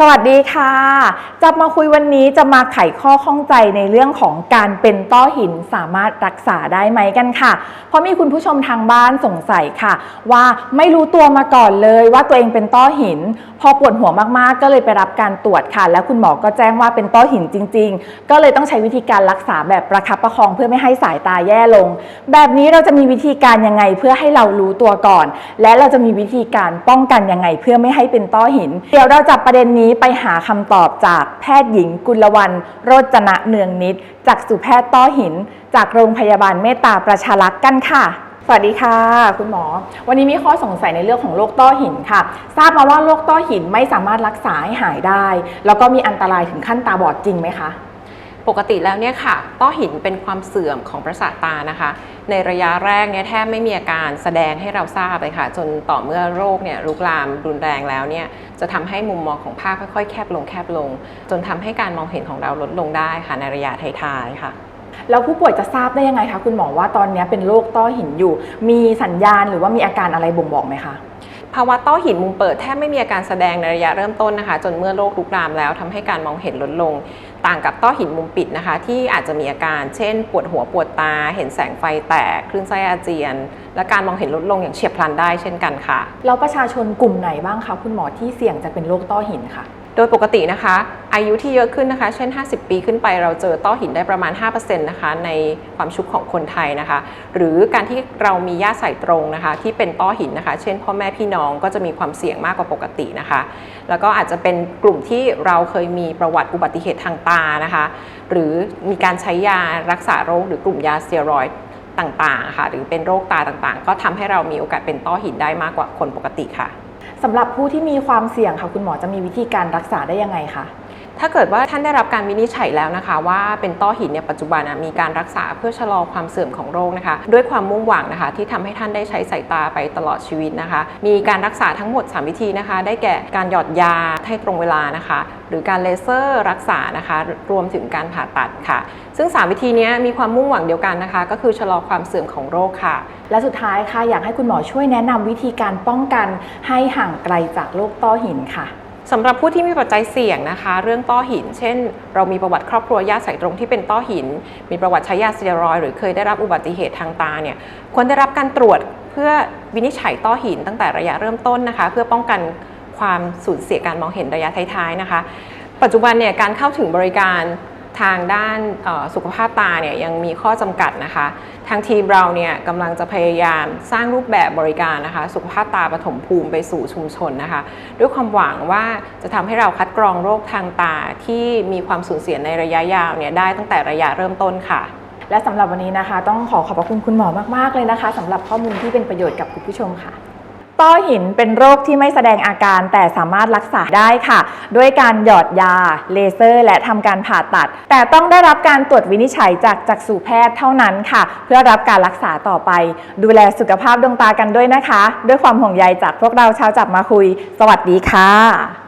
สวัสดีค่ะ จะมาคุยวันนี้จะมาไขข้อข้องใจในเรื่องของการเป็นต้อหินสามารถรักษาได้ไหมกันค่ะ เพราะมีคุณผู้ชมทางบ้านสงสัยค่ะ ว่าไม่รู้ตัวมาก่อนเลยว่าตัวเองเป็นต้อหิน พอปวดหัวมากๆ ก็เลยไปรับการตรวจค่ะ แล้วคุณหมอก็แจ้งว่าเป็นต้อหินจริง ๆ ก็เลยต้องใช้วิธีการรักษาแบบประคับประคองเพื่อไม่ให้สายตาแย่ลง แบบนี้เราจะมีวิธีการยังไงเพื่อให้เรารู้ตัวก่อน และเราจะมีวิธีการป้องกันยังไงเพื่อไม่ให้เป็นต้อหิน เดี๋ยวเราจับประเด็นนี้ไปหาคำตอบจากแพทย์หญิงกุลวรรณโรจนะเนืองนิด จากสุแพทย์ต้อหิน จากโรงพยาบาลเมตตาประชารักษ์กันค่ะ สวัสดีค่ะ คุณหมอ วันนี้มีข้อสงสัยในเรื่องของโรคต้อหินค่ะ ทราบมาว่าโรคต้อหินไม่สามารถรักษาให้หายได้ แล้วก็มีอันตรายถึงขั้นตาบอดจริงไหมคะ ปกติแล้วเนี่ยค่ะ ต้อหินเป็นความเสื่อมของประสาทตานะคะ ในระยะแรกเนี่ยแทบไม่มีอาการแสดงให้เราทราบเลยค่ะ จนต่อเมื่อโรคเนี่ยรุกรามรุนแรงแล้วเนี่ยจะทำให้มุมมองของภาพค่อยๆ แคบลงแคบลง จนทำให้การมองเห็นของเราลดลงได้ค่ะในระยะท้ายๆค่ะแล้วผู้ป่วยจะทราบได้ยังไงคะคุณหมอว่าตอนนี้เป็นโรคต้อหินอยู่ มีสัญญาณหรือว่ามีอาการอะไรบ่งบอกไหมคะ ภาวะต้อหินมุมเปิดแทบไม่มีอาการแสดงในระยะเริ่มต้นนะคะ จนเมื่อโรคลุกลามแล้วทำให้การมองเห็นลดลง ต่างกับต้อหินมุมปิดนะคะ ที่อาจจะมีอาการเช่น ปวดหัวปวดตา เห็นแสงไฟแตกคลื่นไส้อาเจียน และการมองเห็นลดลงอย่างเฉียบพลันได้เช่นกันค่ะแล้วประชาชนกลุ่มไหนบ้างคะคุณหมอที่เสี่ยงจะเป็นโรคต้อหินค่ะ โดยปกตินะคะ อายุที่เยอะขึ้นนะคะ เช่น 50 ปีขึ้นไปเราเจอต้อหินได้ประมาณ 5%นะคะในความชุกของคนไทยนะคะ หรือการที่เรามีญาติสายตรงนะคะ ที่เป็นต้อหินนะคะ เช่น พ่อแม่พี่น้องก็จะมีความเสี่ยงมากกว่าปกตินะคะ แล้วก็อาจจะเป็นกลุ่มที่เราเคยมีประวัติอุบัติเหตุทางตานะคะ หรือมีการใช้ยารักษาโรคหรือกลุ่มยาสเตียรอยด์ต่างๆค่ะหรือเป็นโรคตาต่างๆ ก็ทำให้เรามีโอกาสเป็นต้อหินได้มากกว่าคนปกติค่ะ สำหรับผู้ที่มีความเสี่ยงค่ะ คุณหมอจะมีวิธีการรักษาได้ยังไงคะ ถ้าเกิดว่าท่านได้รับการวินิจฉัยแล้วนะคะ ว่าเป็นต้อหินเนี่ยปัจจุบันมีการรักษาเพื่อชะลอความเสื่อมของโรคนะคะ ด้วยความมุ่งหวังนะคะ ที่ทำให้ท่านได้ใช้สายตาไปตลอดชีวิตนะคะ มีการรักษาทั้งหมด 3 วิธีนะคะ ได้แก่การหยอดยาให้ตรงเวลานะคะ หรือการเลเซอร์รักษานะคะ รวมถึงการผ่าตัดค่ะ ซึ่ง 3 วิธีนี้มีความมุ่งหวังเดียวกันนะคะ ก็คือชะลอความเสื่อมของโรคค่ะ และสุดท้ายค่ะอยากให้คุณหมอช่วยแนะนำวิธีการป้องกันให้ห่างไกลจากโรคต้อหินค่ะ สำหรับผู้ที่มีปัจจัยเสี่ยงนะคะ เรื่องต้อหิน เช่น เรามีประวัติครอบครัวญาติสายตรงที่เป็นต้อหิน มีประวัติใช้ยาสเตียรอยหรือเคยได้รับอุบัติเหตุทางตาเนี่ยควรได้รับการตรวจเพื่อวินิจฉัยต้อหินตั้งแต่ระยะเริ่มต้นนะคะ เพื่อป้องกันความสูญเสียการมองเห็นระยะท้ายๆนะคะ ปัจจุบันเนี่ยการเข้าถึงบริการ ทางด้านสุขภาพตาเนี่ยยังมีข้อจำกัดนะคะ ทางทีมเราเนี่ยกำลังจะพยายามสร้างรูปแบบบริการนะคะ สุขภาพตาปฐมภูมิไปสู่ชุมชนนะคะ ด้วยความหวังว่าจะทำให้เราคัดกรองโรคทางตาที่มีความสูญเสียในระยะยาวเนี่ยได้ตั้งแต่ระยะเริ่มต้นค่ะและสำหรับวันนี้นะคะ ต้องขอขอบพระคุณคุณหมอมาก ๆ เลยนะคะสำหรับข้อมูลที่เป็นประโยชน์กับคุณผู้ชมค่ะ ต้อหินเป็นโรคที่ไม่แสดงอาการแต่สามารถรักษาได้ค่ะ ด้วยการหยอดยา เลเซอร์ และทำการผ่าตัด แต่ต้องได้รับการตรวจวินิจฉัยจากจักษุแพทย์เท่านั้นค่ะ เพื่อรับการรักษาต่อไป ดูแลสุขภาพดวงตากันด้วยนะคะ ด้วยความห่วงใยจากพวกเราชาวจับมาคุย สวัสดีค่ะ